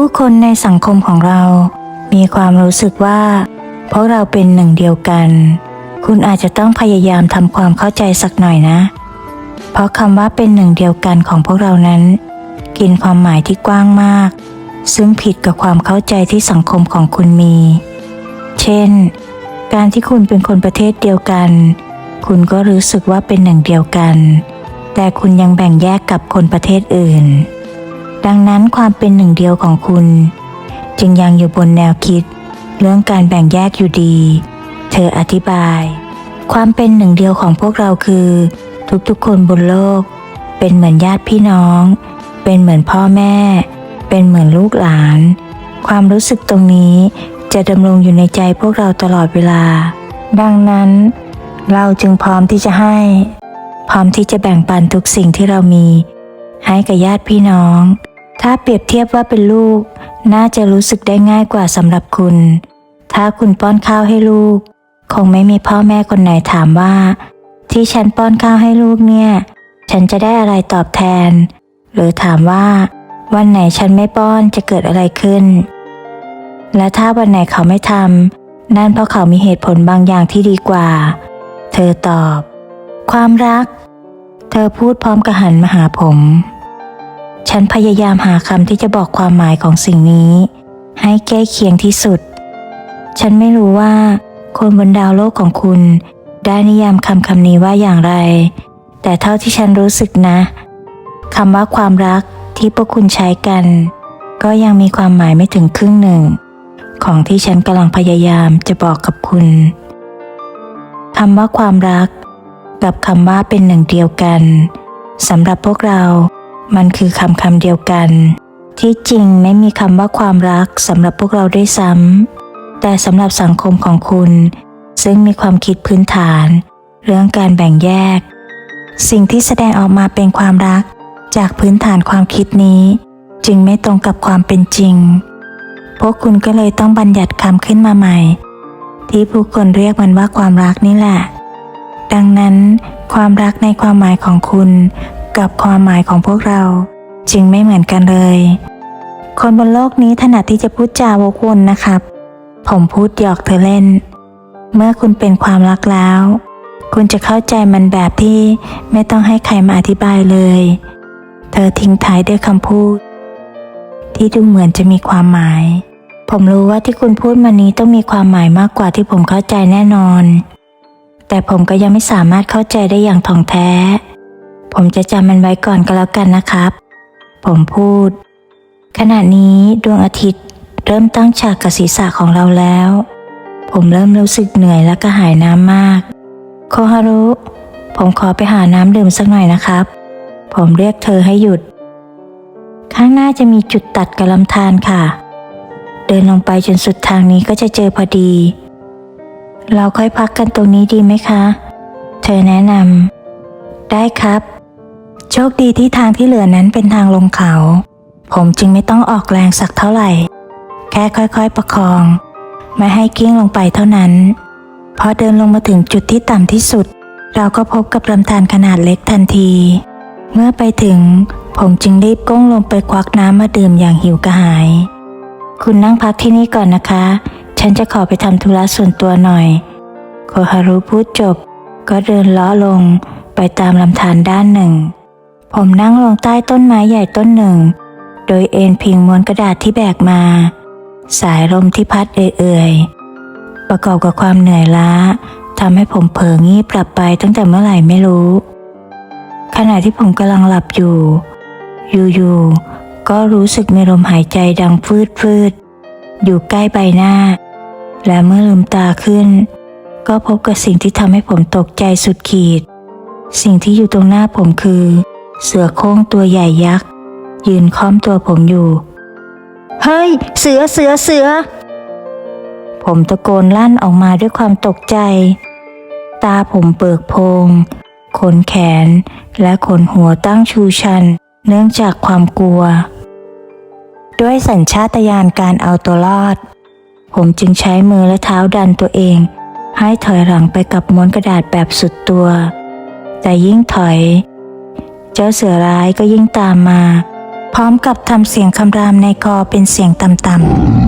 ผู้คนในสังคมของเรา มีความรู้สึกว่าเพวกเราเป็นหนึ่งเดียวกัน คุณอาจจะต้องพยายามทำความเข้าใจสักหน่อยนะ เพราะคำว่าเป็นหนึ่งเดียวกันของพวกเรานั้น กินความหมายที่กว้างมาก ซึ่งผิดกับความเข้าใจที่สังคมของคุณมี เช่น การที่คุณเป็นคนประเทศเดียวกัน คุณก็รู้สึกว่าเป็นหนึ่งเดียวกัน แต่คุณยังแบ่งแยกกับคนประเทศอื่น ดังนั้นความเป็นหนึ่งเดียวของคุณ จึงยังอยู่บนแนวคิด เรื่องการแบ่งแยกอยู่ดี เธออธิบาย ความเป็นหนึ่งเดียวของพวกเราคือ ทุกๆคนบนโลก เป็นเหมือนญาติพี่น้อง เป็นเหมือนพ่อแม่ เป็นเหมือนลูกหลาน ความรู้สึกตรงนี้จะดำรงอยู่ในใจพวกเราตลอดเวลา ดังนั้น เราจึงพร้อมที่จะให้ พร้อมที่จะแบ่งปันทุกสิ่งที่เรามี ให้กับญาติพี่น้อง ถ้าเปรียบเทียบว่าเป็นลูก น่าจะรู้สึกได้ง่ายกว่าสำหรับคุณ ถ้าคุณป้อนข้าวให้ลูก คงไม่มีพ่อแม่คนไหนถามว่า ที่ฉันป้อนข้าวให้ลูกเนี่ย ฉันจะได้อะไรตอบแทน หรือถามว่า วันไหนฉันไม่ป้อนจะเกิดอะไรขึ้น และถ้าวันไหนเขาไม่ทำนั่นเพราะเขามีเหตุผลบางอย่างที่ดีกว่า เธอตอบ ความรัก เธอพูดพร้อมกับหันมาหาผม ฉันพยายามหาคำที่จะบอกความหมายของสิ่งนี้ ให้ใกล้เคียงที่สุด ฉันไม่รู้ว่า คนบนดาวโลกของคุณ ได้นิยามคำคำนี้ว่าอย่างไร แต่เท่าที่ฉันรู้สึกนะคำว่าความรักที่พวกคุณใช้กัน ก็ยังมีความหมายไม่ถึงครึ่งหนึ่ง ของที่ฉันกำลังพยายามจะบอกกับคุณคำว่าความรัก กับคำว่าเป็นหนึ่งเดียวกันสำหรับพวกเรา มันคือคำคำเดียวกัน ที่จริงไม่มีคำว่าความรักสำหรับพวกเราด้วยซ้ำแต่สำหรับสังคมของคุณ ซึ่งมีความคิดพื้นฐาน เรื่องการแบ่งแยก สิ่งที่แสดงออกมาเป็นความรักจากพื้นฐานความคิดนี้ จึงไม่ตรงกับความเป็นจริง พวกคุณก็เลยต้องบัญญัติคำขึ้นมาใหม่ ที่ผู้คนเรียกมันว่าความรักนี่แหละ ดังนั้นความรักในความหมายของคุณ กับความหมายของพวกเรา จึงไม่เหมือนกันเลย คนบนโลกนี้ถนัดที่จะพูดจาวกวนนะครับ ผมพูดหยอกเธอเล่น เมื่อคุณเป็นความรักแล้ว คุณจะเข้าใจมันแบบที่ไม่ต้องให้ใครมาอธิบายเลย เธอทิ้งท้ายด้วยคำพูด ที่ดูเหมือนจะมีความหมาย ผมรู้ว่าที่คุณพูดมานี้ต้องมีความหมายมากกว่าที่ผมเข้าใจแน่นอนแต่ผมก็ยังไม่สามารถเข้าใจได้อย่างถ่องแท้ ผมจะจำมันไว้ก่อนก็แล้วกันนะครับ ผมพูด ขณะนี้ดวงอาทิตย์เริ่มตั้งฉากกับศีรษะของเราแล้ว ผมเริ่มรู้สึกเหนื่อยและกระหายน้ำมาก โคฮารุ ผมขอไปหาน้ำดื่มสักหน่อยนะครับ ผมเรียกเธอให้หยุด ข้างหน้าจะมีจุดตัดกับลำธารค่ะ เดินลงไปจนสุดทางนี้ก็จะเจอพอดี เราค่อยพักกันตรงนี้ดีไหมคะ เธอแนะนำได้ครับ โชคดีที่ทางที่เหลือนั้นเป็นทางลงเขา ผมจึงไม่ต้องออกแรงสักเท่าไหร่ แค่ค่อยๆประคอง ไม่ให้กิ้งลงไปเท่านั้น พอเดินลงมาถึงจุดที่ต่ำที่สุด เราก็พบกับลำธารขนาดเล็กทันที เมื่อไปถึง ผมจึงรีบก้มลงไปควักน้ำมาดื่มอย่างหิวกระหาย คุณนั่งพักที่นี่ก่อนนะคะ ฉันจะขอไปทำธุระส่วนตัวหน่อย โคฮารุพูดจบ ก็เดินล้อลงไปตามลำธารด้านหนึ่ง ผมนั่งลงใต้ต้นไม้ใหญ่ต้นหนึ่ง โดยเอ็นพิงม้วนกระดาษที่แบกมา สายลมที่พัดเอื่อยๆ ประกอบกับความเหนื่อยล้าทำให้ผมเผลองีบกลับไปตั้งแต่เมื่อไหร่ไม่รู้ ขณะที่ผมกำลังหลับอยู่ อยู่ๆ ก็รู้สึกมีลมหายใจดังฟืดฟืดๆอยู่ใกล้ใบหน้า และเมื่อลืมตาขึ้น ก็พบกับสิ่งที่ทำให้ผมตกใจสุดขีด สิ่งที่อยู่ตรงหน้าผมคือ เสือโคร่งตัวใหญ่ยักษ์ ยืนค้อมตัวผมอยู่ เฮ้ย เสือเสือเสือ ผมตะโกนลั่นออกมาด้วยความตกใจ ตาผมเปิกโพงขนแขนและขนหัวตั้งชูชัน เนื่องจากความกลัว ด้วยสัญชาตญาณการเอาตัวรอด ผมจึงใช้มือและเท้าดันตัวเอง ให้ถอยหลังไปกับม้วนกระดาษแบบสุดตัว แต่ยิ่งถอย เจ้าเสือร้ายก็ยิ่งตามมา พร้อมกับทำเสียงคำรามในคอเป็นเสียงต่ำๆ